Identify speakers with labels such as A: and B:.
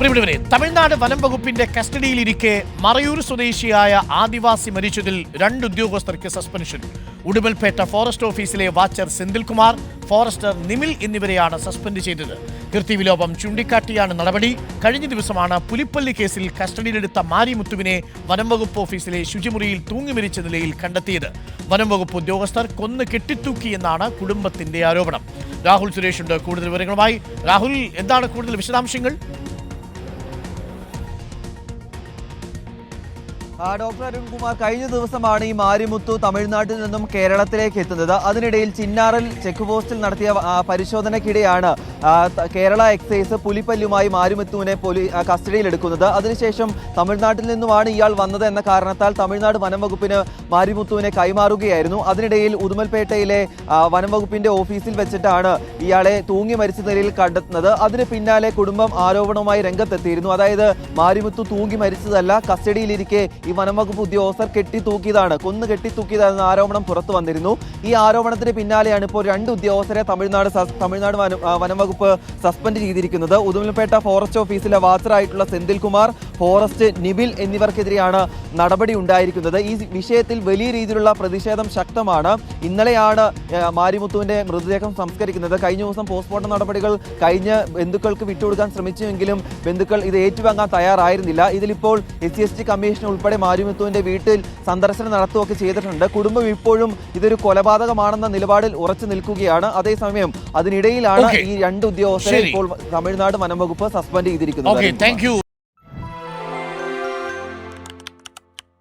A: പ്രിയപ്പെട്ടവരെ തമിഴ്നാട് വനം വകുപ്പിന്റെ കസ്റ്റഡിയിലിരിക്കെ മറയൂർ സ്വദേശിയായ ആദിവാസി മരിച്ചതിൽ രണ്ട് ഉദ്യോഗസ്ഥർക്ക് സസ്പെൻഷൻ. ഉടുമൽപേട്ട ഫോറസ്റ്റ് ഓഫീസിലെ വാച്ചർ സെന്തിൽകുമാർ ഫോറസ്റ്റർ നിമിൽ എന്നിവരെയാണ് സസ്പെൻഡ് ചെയ്തത്. കൃത്യവിലോപം ചൂണ്ടിക്കാട്ടിയാണ് നടപടി. കഴിഞ്ഞ ദിവസമാണ് പുലിപ്പള്ളി കേസിൽ കസ്റ്റഡിയിലെടുത്ത മാരിമുത്തുവിനെ വനം വകുപ്പ് ഓഫീസിലെ ശുചിമുറിയിൽ തൂങ്ങിമരിച്ച നിലയിൽ കണ്ടെത്തിയത്. വനം വകുപ്പ് ഉദ്യോഗസ്ഥർ കൊന്ന് കെട്ടിത്തൂക്കിയെന്നാണ് കുടുംബത്തിന്റെ ആരോപണം. രാഹുൽ സുരേഷ് ഉണ്ട്. കൂടുതൽ വിവരങ്ങളുമായി രാഹുൽ എന്താണ് കൂടുതൽ വിശദാംശങ്ങൾ?
B: ഡോക്ടർ അരുൺകുമാർ കഴിഞ്ഞ ദിവസമാണ് ഈ മാരിമുത്തു തമിഴ്നാട്ടിൽ നിന്നും കേരളത്തിലേക്ക് എത്തുന്നത്. അതിനിടയിൽ ചിന്നാറിൽ ചെക്ക് പോസ്റ്റിൽ നടത്തിയ പരിശോധനയ്ക്കിടെയാണ് കേരള എക്സൈസ് പുലിപ്പല്ലുമായി മാരുമെത്തുവിനെ പോലീ കസ്റ്റഡിയിലെടുക്കുന്നത്. അതിനുശേഷം തമിഴ്നാട്ടിൽ നിന്നുമാണ് ഇയാൾ വന്നത് എന്ന കാരണത്താൽ തമിഴ്നാട് വനം വകുപ്പിന് മാരിമുത്തുവിനെ കൈമാറുകയായിരുന്നു. അതിനിടയിൽ ഉദുമൽപേട്ടയിലെ വനം വകുപ്പിന്റെ ഓഫീസിൽ വെച്ചിട്ടാണ് ഇയാളെ തൂങ്ങി മരിച്ച നിലയിൽ കണ്ടെത്തുന്നത്. അതിന് പിന്നാലെ കുടുംബം ആരോപണവുമായി രംഗത്തെത്തിയിരുന്നു. അതായത് മാരിമുത്തു തൂങ്ങി മരിച്ചതല്ല കസ്റ്റഡിയിലിരിക്കെ ഈ വനം വകുപ്പ് ഉദ്യോഗസ്ഥർ കെട്ടിത്തൂക്കിയതാണ് കൊന്നു കെട്ടിത്തൂക്കിയതാണെന്ന ആരോപണം പുറത്തു വന്നിരുന്നു. ഈ ആരോപണത്തിന് പിന്നാലെയാണ് ഇപ്പോൾ രണ്ട് ഉദ്യോഗസ്ഥരെ തമിഴ്നാട് തമിഴ്നാട് വനം വകുപ്പ് സസ്പെൻഡ് ചെയ്തിരിക്കുന്നത്. ഉദുമൽപേട്ട ഫോറസ്റ്റ് ഓഫീസിലെ വാച്ചറായിട്ടുള്ള സെന്തിൽകുമാർ ഫോറസ്റ്റ് നിബിൽ എന്നിവർക്കെതിരെയാണ് നടപടി ഉണ്ടായിരിക്കുന്നത്. ഈ വിഷയത്തിൽ വലിയ രീതിയിലുള്ള പ്രതിഷേധം ശക്തമാണ്. ഇന്നലെയാണ് മാരിമുത്തുവിന്റെ മാരിമുത്തുവിന്റെ മൃതദേഹം സംസ്കരിക്കുന്നത്. കഴിഞ്ഞ ദിവസം പോസ്റ്റ്മോർട്ടം നടപടികൾ കഴിഞ്ഞ് ബന്ധുക്കൾക്ക് വിട്ടുകൊടുക്കാൻ ശ്രമിച്ചുവെങ്കിലും ബന്ധുക്കൾ ഇത് ഏറ്റുവാങ്ങാൻ തയ്യാറായിരുന്നില്ല. ഇതിലിപ്പോൾ S C S T commission ഉൾപ്പെടെ മാരിമുത്തുവിന്റെ വീട്ടിൽ സന്ദർശനം നടത്തുകയൊക്കെ ചെയ്തിട്ടുണ്ട്. കുടുംബം ഇപ്പോഴും ഇതൊരു കൊലപാതകമാണെന്ന നിലപാടിൽ ഉറച്ചു നിൽക്കുകയാണ്. അതേസമയം അതിനിടയിലാണ് ഈ രണ്ട് ഉദ്യോഗസ്ഥരെ ഇപ്പോൾ തമിഴ്നാട് വനം വകുപ്പ് സസ്പെൻഡ് ചെയ്തിരിക്കുന്നത്.